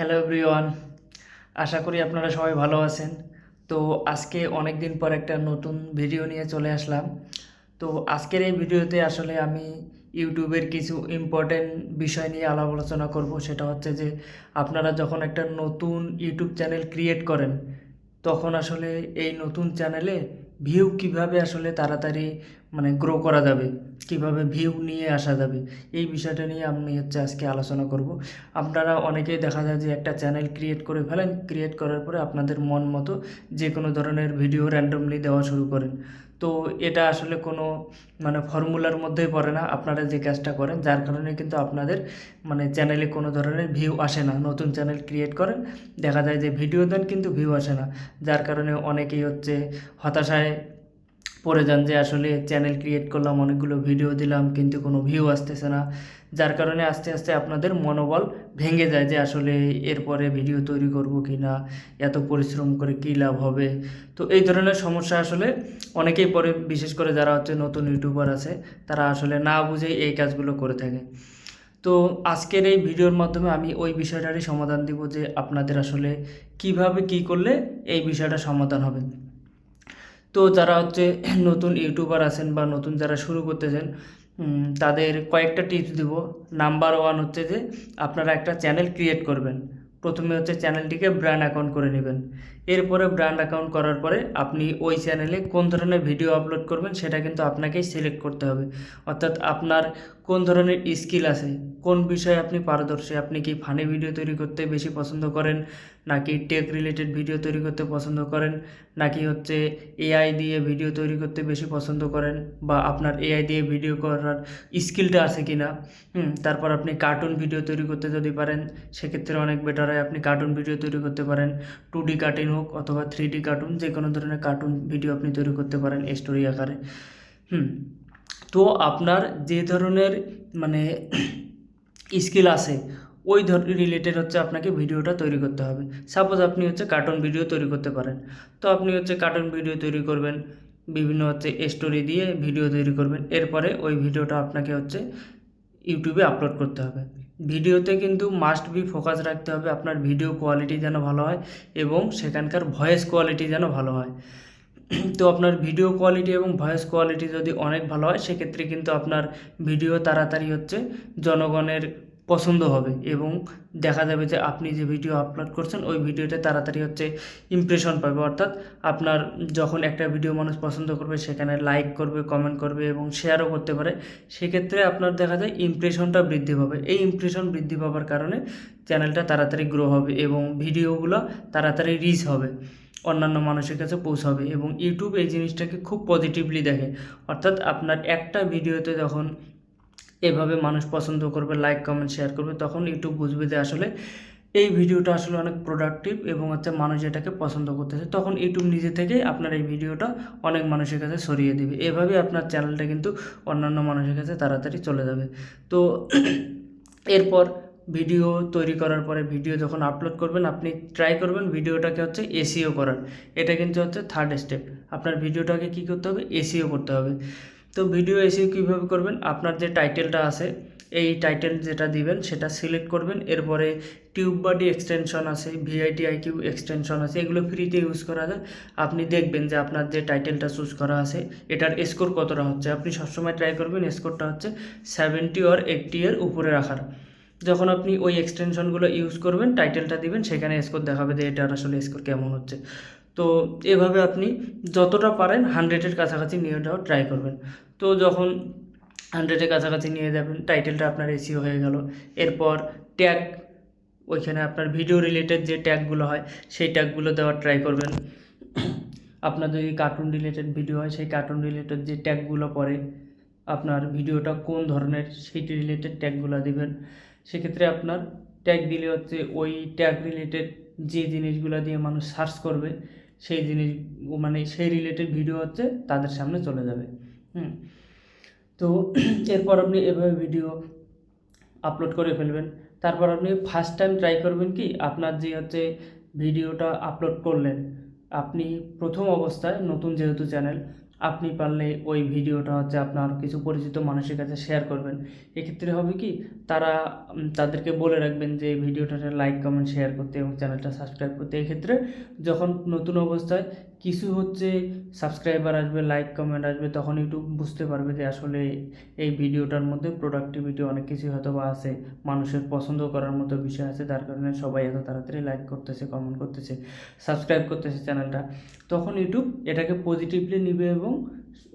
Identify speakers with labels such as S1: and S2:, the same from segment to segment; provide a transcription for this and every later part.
S1: Hello everyone আশা করি আপনারা সবাই ভালো আছেন। তো আজকে অনেক দিন পর একটা নতুন ভিডিও নিয়ে চলে আসলাম। তো আজকের এই ভিডিওতে আসলে আমি ইউটিউবের কিছু ইম্পর্টেন্ট বিষয় নিয়ে আলাপ আলোচনা করব। সেটা হচ্ছে যে, আপনারা যখন একটা নতুন ইউটিউব চ্যানেল ক্রিয়েট করেন, তখন আসলে এই নতুন চ্যানেলে ভিউ কীভাবে আসলে তাড়াতাড়ি মানে গ্রো করা যাবে? কীভাবে ভিউ নিয়ে আসা যাবে? এই বিষয়টা নিয়ে আমি হচ্ছে আজকে আলোচনা করব। আপনারা অনেকেই দেখা যায় যে একটা চ্যানেল ক্রিয়েট করে ফেলেন ক্রিয়েট করার পরে আপনাদের মন মতো যে কোনো ধরনের ভিডিও র্যান্ডমলি দেওয়া শুরু করেন। তো এটা আসলে কোনো মানে ফর্মুলার মধ্যেই পড়ে না, আপনারা যে কাজটা করেন, যার কারণে কিন্তু আপনাদের মানে চ্যানেলে কোনো ধরনের ভিউ আসে না। নতুন চ্যানেল ক্রিয়েট করেন, দেখা যায় যে ভিডিও দেন কিন্তু ভিউ আসে না। যার কারণে অনেকেই হচ্ছে হতাশায় পড়ে যান যে আসলে চ্যানেল ক্রিয়েট করলাম, অনেকগুলো ভিডিও দিলাম, কিন্তু কোনো ভিউ আসতেছে না। যার কারণে আস্তে আস্তে আপনাদের মনোবল ভেঙে যায় যে আসলে এরপরে ভিডিও তৈরি করব কি না এত পরিশ্রম করে কী লাভ হবে। তো এই ধরনের সমস্যা আসলে অনেকেই পরে বিশেষ করে যারা হচ্ছে নতুন ইউটিউবার আছে, তারা আসলে না বুঝেই এই কাজগুলো করে থাকে। তো আজকের এই ভিডিওর মাধ্যমে আমি ওই বিষয়টারই সমাধান দিব যে আপনাদের আসলে কীভাবে কি করলে এই বিষয়টা সমাধান হবে। তো যারা হচ্ছে নতুন ইউটিউবার আছেন বা নতুন যারা শুরু করতেছেন তাদের কয়েকটা টিপস দিব। নাম্বার ওয়ান হচ্ছে যে, আপনারা একটা চ্যানেল ক্রিয়েট করবেন। প্রথমে হচ্ছে চ্যানেলটিকে ব্র্যান্ড অ্যাকাউন্ট করে নেবেন। এরপরে ব্র্যান্ড অ্যাকাউন্ট করার পরে আপনি ওই চ্যানেলে কোন ধরনের ভিডিও আপলোড করবেন, সেটা কিন্তু আপনাকেই সিলেক্ট করতে হবে। অর্থাৎ আপনার কোন ধরনের স্কিল আছে, কোন বিষয়ে আপনি পারদর্শী, আপনি কি ফানি ভিডিও তৈরি করতে বেশি পছন্দ করেন নাকি টেক রিলেটেড ভিডিও তৈরি করতে পছন্দ করেন? নাকি হচ্ছে এআই দিয়ে ভিডিও তৈরি করতে বেশি পছন্দ করেন? বা আপনার এআই দিয়ে ভিডিও করার স্কিলটা আছে কি না তারপর আপনি কার্টুন ভিডিও তৈরি করতে যদি পারেন, সেক্ষেত্রে অনেক বেটার হয়। আপনি কার্টুন ভিডিও তৈরি করতে পারেন। টু ডি কার্টুন হোক অথবা থ্রি ডি কার্টুন যে কোনো ধরনের কার্টুন ভিডিও আপনি তৈরি করতে পারেন স্টোরি আকারে। হুম, তো আপনার যে ধরনের মানে স্কিল আছে ওই ধর রিলেটেড হচ্ছে আপনাকে ভিডিওটা তৈরি করতে হবে। সাপোজ আপনি হচ্ছে কার্টুন ভিডিও তৈরি করতে পারেন। তো আপনি হচ্ছে কার্টুন ভিডিও তৈরি করবেন, বিভিন্ন হচ্ছে স্টোরি দিয়ে ভিডিও তৈরি করবেন। এরপরে ওই ভিডিওটা আপনাকে হচ্ছে ইউটিউবে আপলোড করতে হবে। ভিডিওতে কিন্তু মাস্ট বি ফোকাস রাখতে হবে, আপনার ভিডিও কোয়ালিটি যেন ভালো হয় এবং সেখানকার ভয়েস কোয়ালিটি যেন ভালো হয়। তো আপনার ভিডিও কোয়ালিটি এবং ভয়েস কোয়ালিটি যদি অনেক ভালো হয়, সেক্ষেত্রে কিন্তু আপনার ভিডিও তাড়াতাড়ি হচ্ছে জনগণের পছন্দ হবে এবং দেখা যাবে যে আপনি যে ভিডিও আপলোড করছেন, ওই ভিডিওতে তাড়াতাড়ি হচ্ছে ইমপ্রেশন পাবে। অর্থাৎ আপনার যখন একটা ভিডিও মানুষ পছন্দ করবে, সেখানে লাইক করবে কমেন্ট করবে এবং শেয়ারও করতে পারে, সেক্ষেত্রে আপনার দেখা যায় ইমপ্রেশনটা বৃদ্ধি পাবে। এই ইমপ্রেশন বৃদ্ধি পাওয়ার কারণে চ্যানেলটা তাড়াতাড়ি গ্রো হবে এবং ভিডিওগুলো তাড়াতাড়ি রিচ হবে, অন্যান্য মানুষের কাছে পৌঁছাবে এবং ইউটিউব এই জিনিসটাকে খুব পজিটিভলি দেখে। অর্থাৎ আপনার একটা ভিডিওতে যখন এভাবে মানুষ পছন্দ করবে লাইক কমেন্ট শেয়ার করবে, তখন ইউটিউব বুঝবে যে আসলে এই ভিডিওটা আসলে অনেক প্রোডাক্টিভ এবং হচ্ছে মানুষ এটাকে পছন্দ করতেছে। তখন ইউটিউব নিজে থেকেই আপনার এই ভিডিওটা অনেক মানুষের কাছে সরিয়ে দেবে। এভাবে আপনার চ্যানেলটা কিন্তু অন্যান্য মানুষের কাছে তাড়াতাড়ি চলে যাবে। তো এরপর ভিডিও তৈরি করার পরে ভিডিও যখন আপলোড করবেন, আপনি ট্রাই করবেন ভিডিওটাকে হচ্ছে এসিও করার। এটা কিন্তু হচ্ছে থার্ড স্টেপ আপনার ভিডিওটাকে কী করতে হবে? এসিও করতে হবে। তো ভিডিও এসিও কীভাবে করবেন? আপনার যে টাইটেলটা আছে, এই টাইটেল যেটা দিবেন, সেটা সিলেক্ট করবেন। এরপরে টিউব বডি এক্সটেনশন আছে ভিআইটি আইকিউ এক্সটেনশন আছে, এগুলো ফ্রিতে ইউজ করা যায়। আপনি দেখবেন যে আপনার যে টাইটেলটা চুজ করা আছে, এটার স্কোর কতটা হচ্ছে? আপনি সবসময় ট্রাই করবেন স্কোরটা হচ্ছে সেভেন্টি অর এইটটি এর উপরে রাখার। যখন আপনি ওই এক্সটেনশনগুলো ইউজ করবেন টাইটেলটা দিবেন, সেখানে স্কোর দেখাবে যে এটার আসলে স্কোর কেমন হচ্ছে। তো এভাবে আপনি যতটা পারেন হান্ড্রেডের কাছাকাছি নিয়ে যাওয়ার ট্রাই করবেন। তো যখন হান্ড্রেডের কাছাকাছি নিয়ে যাবেন টাইটেলটা আপনার এসিও হয়ে গেল। এরপর ট্যাগ ওইখানে আপনার ভিডিও রিলেটেড যে ট্যাগগুলো হয়, সেই ট্যাগগুলো দেওয়ার ট্রাই করবেন। আপনার যদি কার্টুন রিলেটেড ভিডিও হয়, সেই কার্টুন রিলেটেড যে ট্যাগগুলো পড়ে, আপনার ভিডিওটা কোন ধরনের সেইটি রিলেটেড ট্যাগগুলো দিবেন। সেক্ষেত্রে আপনার ট্যাগ দিলে হচ্ছে ওই ট্যাগ রিলেটেড যে জিনিসগুলো দিয়ে মানুষ সার্চ করবে সেই জিনিস মানে সেই রিলেটেড ভিডিও হচ্ছে তাদের সামনে চলে যাবে। হুম। তো এরপর আপনি এভাবে ভিডিও আপলোড করে ফেলবেন। তারপর আপনি ফার্স্ট টাইম ট্রাই করবেন কি, আপনার যে হচ্ছে ভিডিওটা আপলোড করলেন, আপনি প্রথম অবস্থায় নতুন যেহেতু চ্যানেল আপনি পারলে ওই ভিডিওটা হচ্ছে আপনার কিছু পরিচিত মানুষের কাছে শেয়ার করবেন। এক্ষেত্রে হবে কি, তারা তাদেরকে বলে রাখবেন যে ভিডিওটা লাইক কমেন্ট শেয়ার করতে এবং চ্যানেলটা সাবস্ক্রাইব করতে। এক্ষেত্রে যখন নতুন অবস্থায় কিছু হচ্ছে সাবস্ক্রাইবার আসবে লাইক কমেন্ট আসবে, তখন ইউটিউব বুঝতে পারবে যে আসলে এই ভিডিওটার মধ্যে প্রোডাক্টিভিটি অনেক কিছু হয়তো বা আছে, মানুষের পছন্দ করার মতো বিষয় আছে, যার কারণে সবাই এত তাড়াতাড়ি লাইক করতেছে কমেন্ট করতেছে সাবস্ক্রাইব করতেছে চ্যানেলটা তখন ইউটিউব এটাকে পজিটিভলি নিবে এবং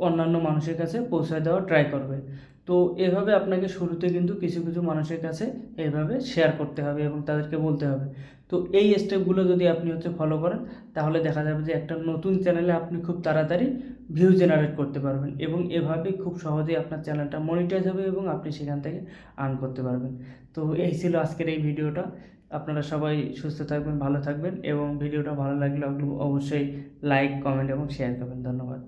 S1: অন্যান্য মানুষের কাছে পৌঁছে দেওয়ার ট্রাই করবে। তো এভাবে আপনাকে শুরুতে কিন্তু কিছু কিছু মানুষের কাছে এইভাবে শেয়ার করতে হবে এবং তাদেরকে বলতে হবে। তো এই স্টেপগুলো যদি আপনি হচ্ছে ফলো করেন, তাহলে দেখা যাবে যে একটা নতুন চ্যানেলে আপনি খুব তাড়াতাড়ি ভিউ জেনারেট করতে পারবেন এবং এভাবে খুব সহজেই আপনার চ্যানেলটা মনিটাইজ হবে এবং আপনি সেখান থেকে আর্ন করতে পারবেন। তো এই ছিল আজকের এই ভিডিওটা। আপনারা সবাই সুস্থ থাকবেন, ভালো থাকবেন এবং ভিডিওটা ভালো লাগলে অবশ্যই লাইক কমেন্ট এবং শেয়ার করবেন। ধন্যবাদ।